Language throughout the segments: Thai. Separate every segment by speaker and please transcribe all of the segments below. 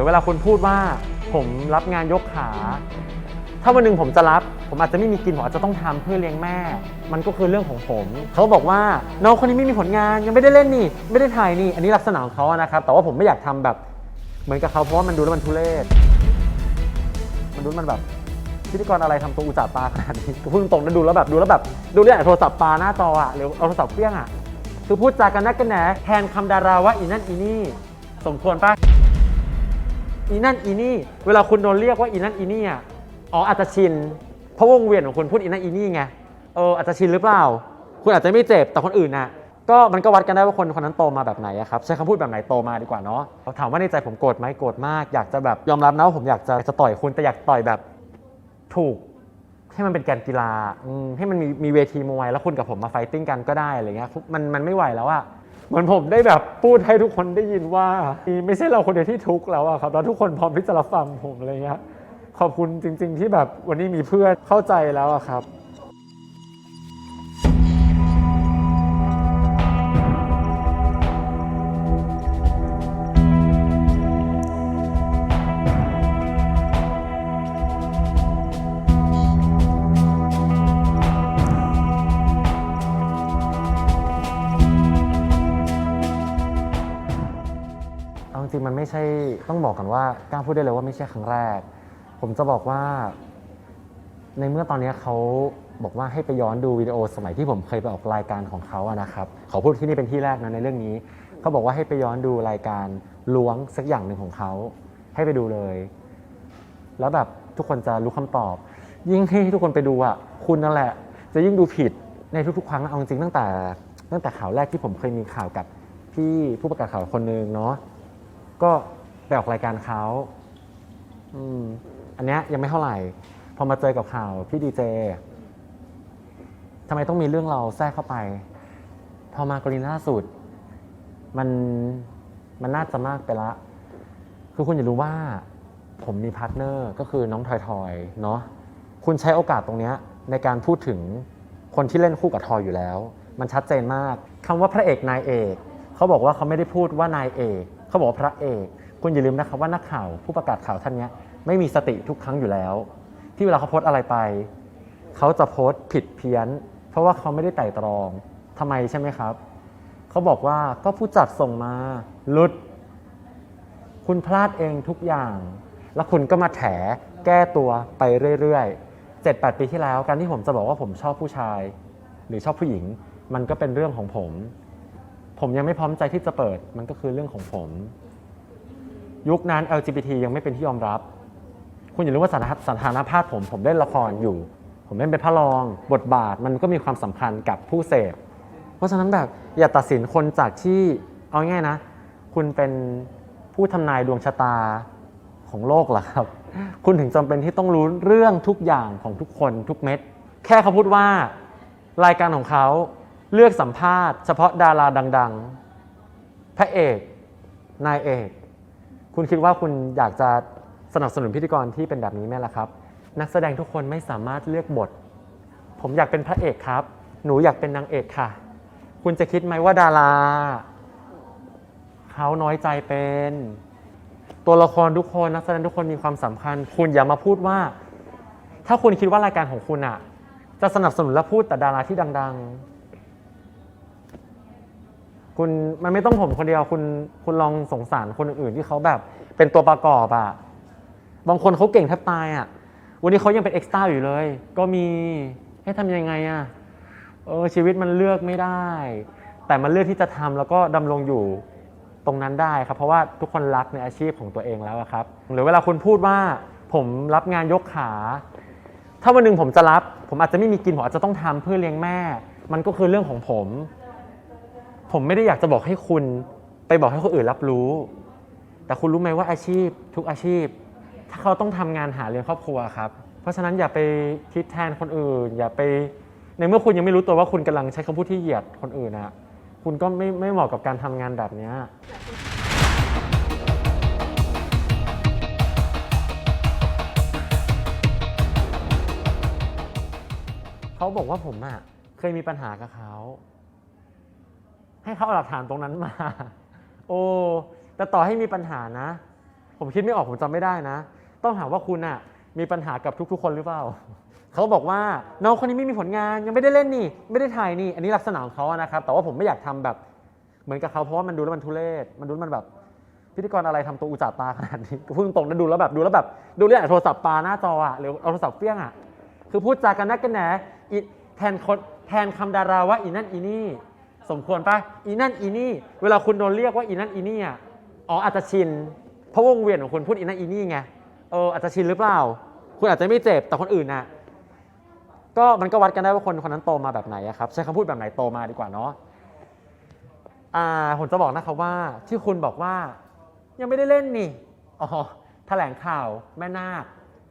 Speaker 1: รือเวลาคุณพูดว่าผมรับงานยกขา ถ้าวันหนึ่งผมจะรับ ผมอาจจะไม่มีกินผมอาจจะต้องทำเพื่อเลี้ยงแม่ มันก็คือเรื่องของผม เขาบอกว่าน้องคนนี้ไม่มีผลงานยังไม่ได้เล่นนี่ ไม่ได้ถ่ายนี่ อันนี้ลักษณะของเขาอะนะครับ แต่ว่าผมไม่อยากทำแบบเหมือนกับเขาเพราะว่ามันดูแล้วมันทุเรศ มันดูมันแบบพิธีกรอะไรทำตัวอุจจาตาขนาดนี้พูดตรงนะดูแล้วแบบดูแล้วแบบดูเรื่องโทรศัพท์ปาหน้าจออะหรือเอาโทรศัพท์เพี้ยงอะคือพูดจากันนักกันแหนแทนคำดาราว่าอีนั่นอีนี่ สมควรปะ อีนั่นอีนี่ เวลาคุณโดนเรียกว่าอีนั่นอีนี่อะอ๋ออาจจะชิน เพราะวงเวียนของคุณพูดอีนั่นอีนี่ไงเอออาจจะชินหรือเปล่า คุณอาจจะไม่เจ็บแต่คนอื่นน่ะก็มันก็วัดกันได้ว่าคนคนนั้นโตมาแบบไหนอะครับใช้คำพูดแบบไหนโตมาดีกว่าเนาะเขาถามว่าในใจผมโกรธไหมโกรธมากอยากจะแบบยอมรับนะว่าผมอยากจะจะต่อยคุณแต่อยากต่อยแบบถูกให้มันเป็นการกีฬาให้มันมีมีเวทีมวยแล้วคุณกับผมมาไฟติ้งกันก็ได้อะไรเงี้ยมันมันไม่ไหวแล้วอะ เหมือนผมได้แบบพูดให้ทุกคนได้ยินว่า ไม่ใช่เราคนเดียวที่ทุกข์แล้วอะครับแล้วทุกคนพร้อมที่จะรับฟังผมอะไรเงี้ยขอบคุณจริง ๆ ที่แบบวันนี้มีเพื่อนเข้าใจแล้วอะครับ จริงมันไม่ใช่ต้องบอกกันว่ากล้าพูดได้เลยว่าไม่ใช่ครั้งแรก ผมจะบอกว่า ในเมื่อตอนนี้เขาบอกว่าให้ไปย้อนดูวิดีโอสมัยที่ผมเคยไปออกรายการของเขาอะนะครับขอพูดที่นี่เป็นที่แรกนะในเรื่องนี้เขาบอกว่าให้ไปย้อนดูรายการล้วงสักอย่างหนึ่งของเขาให้ไปดูเลย แล้วแบบทุกคนจะรู้คำตอบ ยิ่งให้ทุกคนไปดูอะคุณนั่นแหละ จะยิ่งดูผิดในทุกๆ ครั้งเอาจริงตั้งแต่ ตั้งแต่ข่าวแรกที่ผมเคยมีข่าวกับพี่ผู้ประกาศข่าวคนหนึ่งเนาะ ก็ไปออกรายการเขาอืมอันเนี้ยยังไม่เท่าไหร่ พอมาเจอกับข่าวพี่ดีเจทำไมต้องมีเรื่องเราแทรกเข้าไป พอมากรณีล่าสุด มันมันน่าจะมากไปละ คือคุณอย่ารู้ว่า ผมมีพาร์ทเนอร์ก็คือน้องทอยทอยเนาะคุณใช้โอกาสตรงเนี้ยในการพูดถึงคนที่เล่นคู่กับทอยอยู่แล้ว มันชัดเจนมากคำว่าพระเอกนายเอก เขาบอกว่าเขาไม่ได้พูดว่านายเอก เขาบอกว่าพระเอก คุณอย่าลืมนะครับว่านักข่าวผู้ประกาศข่าวท่านเนี้ยไม่มีสติทุกครั้งอยู่แล้ว ที่เวลาเขาโพสต์อะไรไป เขาจะโพสต์ผิดเพี้ยน เพราะว่าเขาไม่ได้ไต่ตรองทำไมใช่ไหมครับ เขาบอกว่าก็ผู้จัดส่งมาลุด คุณพลาดเองทุกอย่าง แล้วคุณก็มาแถแก้ตัวไปเรื่อยๆ7 8ปีที่แล้วการที่ผมจะบอกว่าผมชอบผู้ชาย หรือชอบผู้หญิง มันก็เป็นเรื่องของผม ผมยังไม่พร้อมใจที่จะเปิด มันก็คือเรื่องของผม ยุคนั้น LGBT ยังไม่เป็นที่ยอมรับ คุณอย่าลืมว่าสถานสถานภาพผม ผมเล่นละครอยู่ ผมเล่นเป็นพระรอง บทบาทมันก็มีความสำคัญกับผู้เสพ เพราะฉะนั้นแบบอย่าตัดสินคนจากที่เอาง่ายนะ คุณเป็นผู้ทำนายดวงชะตาของโลกเหรอครับ คุณถึงจำเป็นที่ต้องรู้เรื่องทุกอย่างของทุกคนทุกเม็ด แค่เขาพูดว่ารายการของเขา เลือกสัมภาษณ์เฉพาะดาราดัง ๆ พระเอก นายเอก คุณคิดว่าคุณอยากจะสนับสนุนพิธีกรที่เป็นแบบนี้ไหมล่ะครับ นักแสดงทุกคนไม่สามารถเลือกบท ผมอยากเป็นพระเอกครับ หนูอยากเป็นนางเอกค่ะ คุณจะคิดไหมว่าดาราเขาน้อยใจเป็น ตัวละครทุกคนนักแสดงทุกคนมีความสำคัญ คุณอย่ามาพูดว่า ถ้าคุณคิดว่ารายการของคุณอะจะสนับสนุนและพูดแต่ดาราที่ดัง ๆ คุณมันไม่ต้องผมคนเดียวคุณคุณลองสงสารคนอื่นที่เขาแบบ เป็นตัวประกอบอะบางคนเขาเก่งแทบตายอะวันนี้เขายังเป็นเอ็กซ์ตร้าอยู่เลย ก็มีให้ทำยังไงอะเออชีวิตมันเลือกไม่ได้ แต่มันเลือกที่จะทำแล้วก็ดำรงอยู่ตรงนั้นได้ครับ เพราะว่าทุกคนรักในอาชีพของตัวเองแล้วอะครับ หรือเวลาคุณพูดว่าผมรับงานยกขา ถ้าวันหนึ่งผมจะรับ ผมอาจจะไม่มีกินผมอาจจะต้องทำเพื่อเลี้ยงแม่ มันก็คือเรื่องของผม ผมไม่ได้อยากจะบอกให้คุณไปบอกให้คนอื่นรับรู้ แต่คุณรู้ไหมว่าอาชีพทุกอาชีพ ถ้าเขาต้องทำงานหาเลี้ยงครอบครัวครับ เพราะฉะนั้นอย่าไปคิดแทนคนอื่น อย่าไปในเมื่อคุณยังไม่รู้ตัวว่าคุณกำลังใช้คำพูดที่เหยียดคนอื่นอะคุณก็ไม่ไม่เหมาะกับการทำงานแบบนี้เขาบอกว่าผมอะเคยมีปัญหากับเขา ให้เขาเอาหลักฐานตรงนั้นมา โอ้แต่ต่อให้มีปัญหานะ ผมคิดไม่ออกผมจำไม่ได้นะ ต้องถามว่าคุณอะมีปัญหากับทุก ๆ คนหรือเปล่าเขาบอกว่าน้องคนนี้ไม่มีผลงานยังไม่ได้เล่นนี่ ไม่ได้ถ่ายนี่ อันนี้ลักษณะของเขาอะนะครับ แต่ว่าผมไม่อยากทำแบบเหมือนกับเขาเพราะว่ามันดูแล้วมันทุเรศมันดูแล้วมันแบบ พิธีกรอะไรทำตัวอุจจาตาขนาดนี้พูดตรงๆนะดูแล้วแบบดูแล้วแบบดูเรื่องโทรศัพท์ปาหน้าจออะหรือเอาโทรศัพท์เฟี้ยงอะคือพูดจากันนักกันแหนแทนคนแทนคำดาราว่าอีนั่นอีนี่ สมควรปะอีนั่นอีนี่ เวลาคุณโดนเรียกว่าอีนั่นอีนี่อะอ๋ออาจจะชิน เพราะวงเวียนของคุณพูดอีนั่นอีนี่ไงเอออาจจะชินหรือเปล่า คุณอาจจะไม่เจ็บแต่คนอื่นน่ะก็มันก็วัดกันได้ว่าคนคนนั้นโตมาแบบไหนอะครับใช้คำพูดแบบไหนโตมาดีกว่าเนาะอ่าผมจะบอกนะครับว่าที่คุณบอกว่ายังไม่ได้เล่นนี่อ๋อแถลงข่าวแม่นาค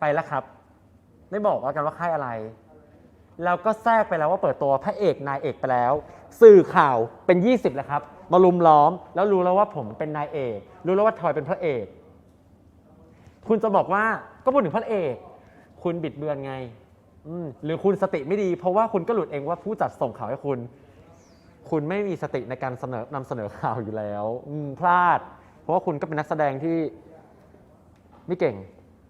Speaker 1: ไปแล้วครับ ไม่บอกว่ากันว่าค่ายอะไร แล้วก็แทรกไปแล้วว่าเปิดตัวพระเอกนายเอกไปแล้ว สื่อข่าวเป็น 20แล้วครับ มาลุมล้อม แล้วรู้แล้วว่าผมเป็นนายเอก รู้แล้วว่าทอยเป็นพระเอก คุณจะบอกว่าก็พูดถึงพระเอก คุณบิดเบือนไงอืมหรือคุณสติไม่ดี เพราะว่าคุณก็หลุดเองว่าผู้จัดส่งข่าวให้คุณ คุณไม่มีสติในการเสนอนำเสนอข่าวอยู่แล้วอืมพลาด เพราะว่าคุณก็เป็นนักแสดงที่ไม่เก่ง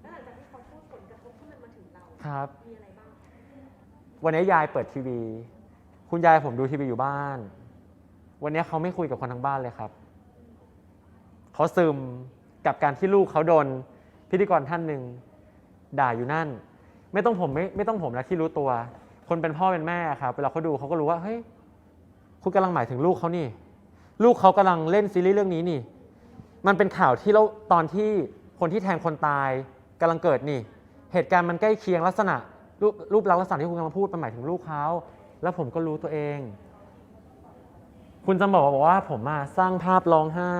Speaker 2: แล้วหลังจากที่เขาพูดผลกระทบที่มันมาถึงเรา
Speaker 1: ครับ
Speaker 2: มีอะไรบ้าง
Speaker 1: วันนี้ยายเปิดทีวี คุณยายผมดูทีวีอยู่บ้าน วันนี้เขาไม่คุยกับคนทั้งบ้านเลยครับ เขาซึมกับการที่ลูกเขาโดนพิธีกรท่านหนึ่งด่าอยู่นั่น ไม่ต้องผมไม่ไม่ต้องผมนะที่รู้ตัว คนเป็นพ่อเป็นแม่ครับเวลาเขาดูเขาก็รู้ว่าเฮ้ยคุณกำลังหมายถึงลูกเขานี่ ลูกเขากำลังเล่นซีรีส์เรื่องนี้นี่ มันเป็นข่าวที่เราตอนที่คนที่แทงคนตายกำลังเกิดนี่ เหตุการณ์มันใกล้เคียงลักษณะ รูปรูปลักษณ์ลักษณะที่คุณกำลังพูดมันหมายถึงลูกเขาแล้วผมก็รู้ตัวเอง คุณจะบอกว่าผมอะสร้างภาพร้องไห้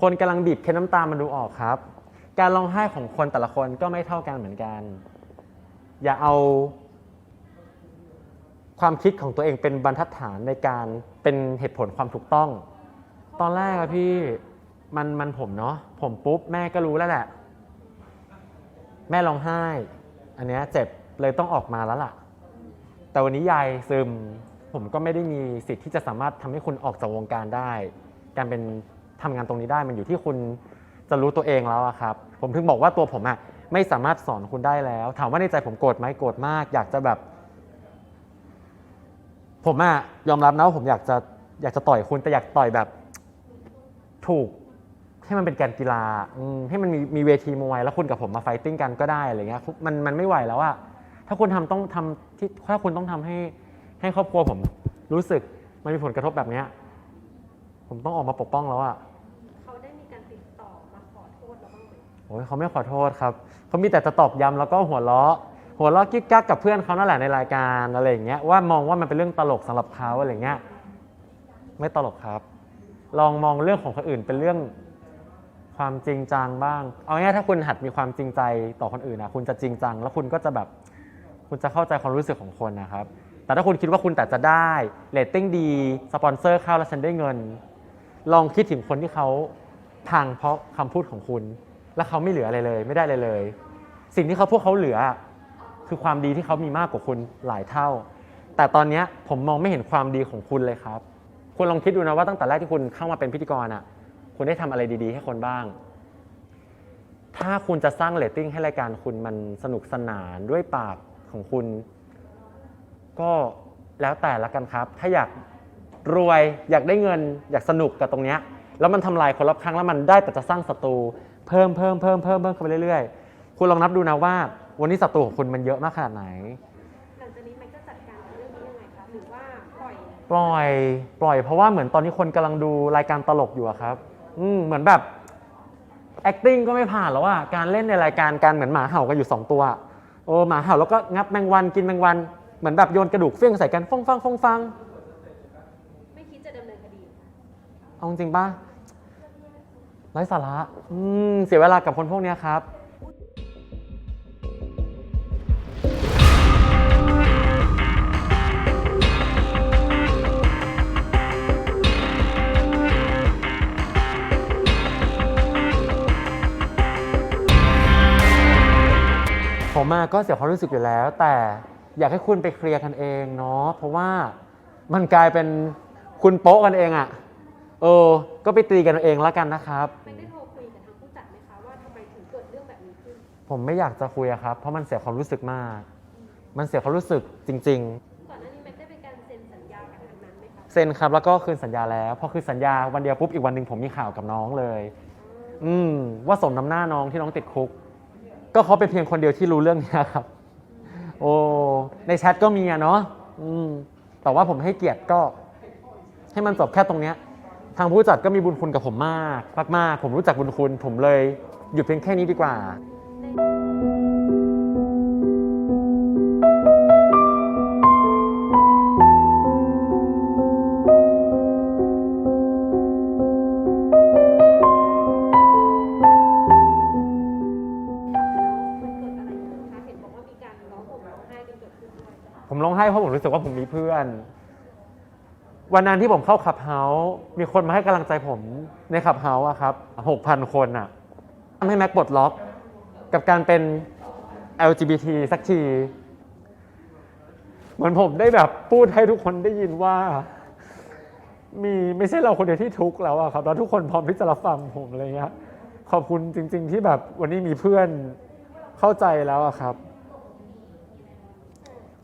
Speaker 1: คนกำลังบีบเค้นน้ำตามันดูออกครับ การร้องไห้ของคนแต่ละคนก็ไม่เท่ากันเหมือนกัน อย่าเอาความคิดของตัวเองเป็นบรรทัดฐานในการเป็นเหตุผลความถูกต้อง ตอนแรกอะพี่มันมันผมเนาะผมปุ๊บแม่ก็รู้แล้วแหละ แม่ร้องไห้ อันเนี้ยเจ็บเลยต้องออกมาแล้วล่ะ แต่วันนี้ยายซึม ผมก็ไม่ได้มีสิทธิ์ที่จะสามารถทำให้คุณออกจากวงการได้ การเป็นทำงานตรงนี้ได้มันอยู่ที่คุณจะรู้ตัวเองแล้วอะครับ ผมถึงบอกว่าตัวผมอะไม่สามารถสอนคุณได้แล้ว ถามว่าในใจผมโกรธไหมโกรธมาก อยากจะแบบ ผมอะยอมรับนะว่าผมอยากจะอยากจะต่อยคุณแต่อยากต่อยแบบ ถูก ให้มันเป็นการกีฬาอืมให้มันมีมีเวทีมวยแล้วคุณกับผมมาไฟติ้งกันก็ได้อะไรเงี้ยมันมันไม่ไหวแล้วอะถ้าคุณทำต้องทำที่ถ้าคุณต้องทำให้ให้ครอบครัวผมรู้สึกมันมีผลกระทบแบบเนี้ยผมต้องออกมาปกป้องแล้วอะ
Speaker 2: เขาได้มีการติดต่อมาขอโทษเราบ้างไหม
Speaker 1: โอ้ยเขาไม่ขอโทษครับเขามีแต่จะตอกย้ำแล้วก็หัวเราะหัวเราะกิ๊กกักกับเพื่อนเขานั่นแหละในรายการอะไรอย่างเงี้ยว่ามองว่ามันเป็นเรื่องตลกสำหรับเขาอะไรเงี้ยไม่ตลกครับ ลองมองเรื่องของคนอื่นเป็นเรื่อง ความจริงจังบ้าง เอาง่ายๆถ้าคุณหัดมีความจริงใจต่อคนอื่นนะคุณจะจริงจัง แล้วคุณก็จะแบบคุณจะเข้าใจความรู้สึกของคนนะครับ แต่ถ้าคุณคิดว่าคุณแต่จะได้เรตติ้งดีสปอนเซอร์เข้าแล้วฉันได้เงิน ลองคิดถึงคนที่เขาพังเพราะคำพูดของคุณ แล้วเขาไม่เหลืออะไรเลย ไม่ได้เลยเลย สิ่งที่เขาพวกเขาเหลือ คือความดีที่เขามีมากกว่าคุณหลายเท่า แต่ตอนเนี้ยผมมองไม่เห็นความดีของคุณเลยครับ คุณลองคิดดูนะว่าตั้งแต่แรกที่คุณเข้ามาเป็นพิธีกรอะ คุณได้ทำอะไรดีๆ ให้คนบ้าง ถ้าคุณจะสร้างเรตติ้งให้รายการคุณมันสนุกสนานด้วยปากของคุณ ก็แล้วแต่ละกันครับ ถ้าอยากรวยอยากได้เงิน อยากสนุกกับตรงเนี้ยแล้วมันทำลายคนรอบข้างแล้วมันได้แต่จะสร้างศัตรูเพิ่มเพิ่มเพิ่มเพิ่มเพิ่มเข้าไปเรื่อยๆ คุณลองนับดูนะว่า วันนี้ศัตรูของคุณมันเยอะมากขนาดไหน
Speaker 2: หลังจากนี้มันก็จัดการกับเรื่องนี้ยังไงคะหรือว่าปล่อย
Speaker 1: ปล่อย ปล่อยเพราะว่าเหมือนตอนนี้คนกำลังดูรายการตลกอยู่อะครับ อืมเหมือนแบบ acting ก็ไม่ผ่านแล้วอะการเล่นในรายการการเหมือนหมาเห่ากันอยู่2ตัวโอ้หมาเห่าแล้วก็งับแมงวันกินแมงวันเหมือนแบบโยนกระดูกเฟี้ยงใส่กันฟองฟังฟองฟัง
Speaker 2: ไม่คิดจะดำเนินคดี
Speaker 1: เอาจริงปะไร้สาระอืมเสียเวลากับคนพวกเนี้ยครับ มมาก็เสียความรู้สึกอยู่แล้ว แต่อยากให้คุณไปเคลียร์กันเองเนาะเพราะว่ามันกลายเป็นคุณโป๊ะกันเองอะ่ะเออ ก็ไปตีกันเองแล้วกันนะครับ
Speaker 2: ไม่ได้โทรคุยจัดไหมคะว่าทำไมถึงเกิดเรื่องแบบนี้ขึ้น
Speaker 1: ผมไม่อยากจะคุยอะครับ เพราะมันเสียความรู้สึกมาก มันเสียความรู้สึกจริง
Speaker 2: ก่อนหน้านี้แม็กได้เป็นการเซ็นสัญญากับทางนั้นไหมคะ
Speaker 1: ๆ เซ็นครับแล้วก็คืนสัญญาแล้ว พอคืนสัญญาวันเดียวปุ๊บอีกวันหนึ่งผมมีข่าวกับน้องเลย อืมว่าสมน้ำหน้าน้องที่น้องติดคุก ก็เขาเป็นเพียงคนเดียวที่รู้เรื่องนี้ครับ โอ้ในแชทก็มีอะเนาะอืมแต่ว่าผมให้เกียรติก็ ให้มันจบแค่ตรงเนี้ย ทางผู้จัดก็มีบุญคุณกับผมมากมากๆผมรู้จักบุญคุณ ผมเลยหยุดเพียงแค่นี้ดีกว่า ผมร้องไห้เพราะผมรู้สึกว่าผมมีเพื่อน วันนั้นที่ผมเข้าขับเฮาส์มีคนมาให้กำลังใจผมในขับเฮาส์อะครับหกพันคนอะทำให้แม็กปลดล็อก กับการเป็น LGBT สักที เหมือนผมได้แบบพูดให้ทุกคนได้ยินว่า มีไม่ใช่เราคนเดียวที่ทุกข์แล้วอะครับ แล้วทุกคนพร้อมที่จะรับฟังผมอะไรเงี้ยขอบคุณจริง ๆ ที่แบบวันนี้มีเพื่อนเข้าใจแล้วอะครับ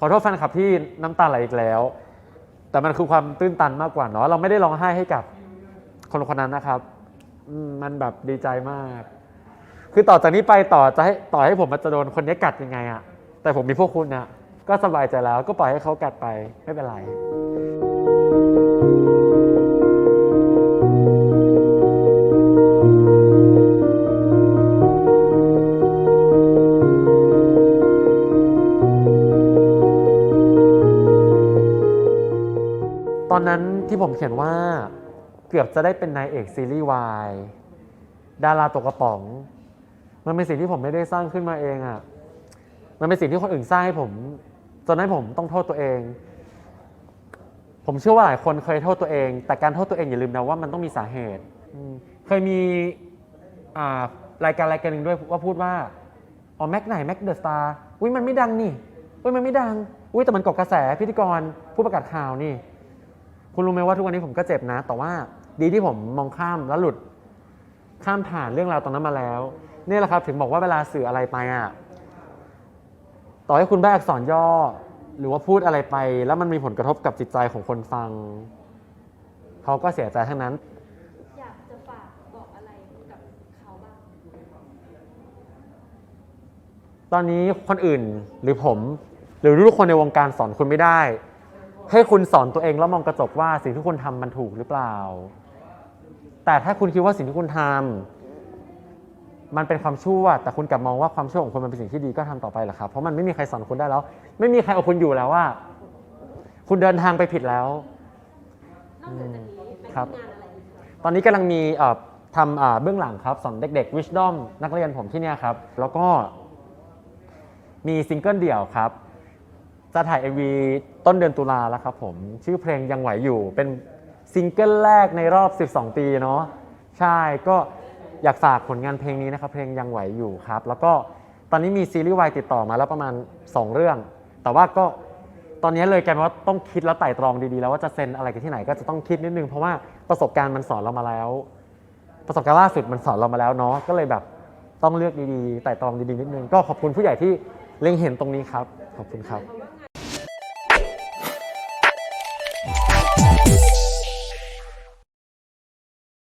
Speaker 1: อโทษแฟนคลับที่น้ำตาไหลอีกแล้ว แต่มันคือความตื้นตันมากกว่าเนาะเราไม่ได้ร้องไห้ให้กับคนคนนั้นนะครับมมันแบบดีใจมาก คือต่อจากนี้ไปต่อจะให้ต่อให้ผมมันจะโดนคนนี้กัดยังไงอะแต่ผมมีพวกคุณนะก็สบายใจแล้วก็ปล่อยให้เขากัดไปไม่เป็นไร ผมเขียนว่าเกือบจะได้เป็นนายเอกซีรีส์วายดาราตกกระป๋อง มันเป็นสิ่งที่ผมไม่ได้สร้างขึ้นมาเองอะ่ะ มันเป็นสิ่งที่คนอื่นสร้างให้ผม จนให้ผมต้องโทษตัวเอง ผมเชื่อว่าหลายคนเคยโทษตัวเอง แต่การโทษตัวเองอย่าลืมนะว่ามันต้องมีสาเหตุเคยมีรายการรายการหนึ่งด้วยว่าพูดว่าอ๋อแม็กไหนแม็กเดอะสตาร์อุ้ยมันไม่ดังนี่อุ้ยมันไม่ดังอุ้ยแต่มันเกาะกระแสพิธีกรผู้ประกาศข่าวนี่ คุณรู้ไหมว่าทุกวันนี้ผมก็เจ็บนะ แต่ว่าดีที่ผมมองข้ามแล้วหลุดข้ามผ่านเรื่องราวตรงนั้นมาแล้วนี่แหละครับ ถึงบอกว่าเวลาสื่ออะไรไปอะต่อให้คุณได้อักษรย่อ หรือว่าพูดอะไรไป แล้วมันมีผลกระทบกับจิตใจของคนฟัง เขาก็เสียใจทั้งนั้น
Speaker 2: อยากจะฝากบอกอะไรกับเขาบ้าง
Speaker 1: ตอนนี้คนอื่นหรือผม หรือทุกคนในวงการสอนคุณไม่ได้ ให้คุณสอนตัวเองแล้วมองกระจกว่าสิ่งที่คุณทำมันถูกหรือเปล่า แต่ถ้าคุณคิดว่าสิ่งที่คุณทำมันเป็นความชั่ว แต่คุณกลับมองว่าความชั่วของคุณมันเป็นสิ่งที่ดีก็ทำต่อไปแหละครับ เพราะมันไม่มีใครสอนคุณได้แล้ว ไม่มีใครเอาคุณอยู่แล้วว่า คุณเดินทางไปผิดแล้ว
Speaker 2: นอกจากนี้แม็ก
Speaker 1: ครับ
Speaker 2: มีงานอะไรอีกคะ
Speaker 1: ตอนนี้กำลังมีเอ่อทำอ่าเบื้องหลังครับสอนเด็กๆ Wisdom นักเรียนผมที่เนี่ยครับ แล้วก็มีซิงเกิลเดี่ยวครับ จะถ่าย MV ต้นเดือนตุลาแล้วครับผมชื่อเพลงยังไหวอยู่เป็นซิงเกิลแรกในรอบ 12 ปีเนาะใช่ก็อยากฝากผลงานเพลงนี้นะครับ เพลงยังไหวอยู่ครับ แล้วก็ตอนนี้มีซีรีส์วายติดต่อมาแล้วประมาณ 2 เรื่อง แต่ว่าก็ตอนนี้เลยกลายเป็นว่าต้องคิดแล้วไต่ตรองดีๆ แล้วว่าจะเซ็นอะไรกันที่ไหนก็จะต้องคิดนิดนึง เพราะว่าประสบการณ์มันสอนเรามาแล้ว ประสบการณ์ล่าสุดมันสอนเรามาแล้วเนาะก็เลยแบบต้องเลือกดีๆไต่ตรองดีๆนิดนึงก็ขอบคุณผู้ใหญ่ที่เล็งเห็นตรงนี้ครับ ขอบคุณครับ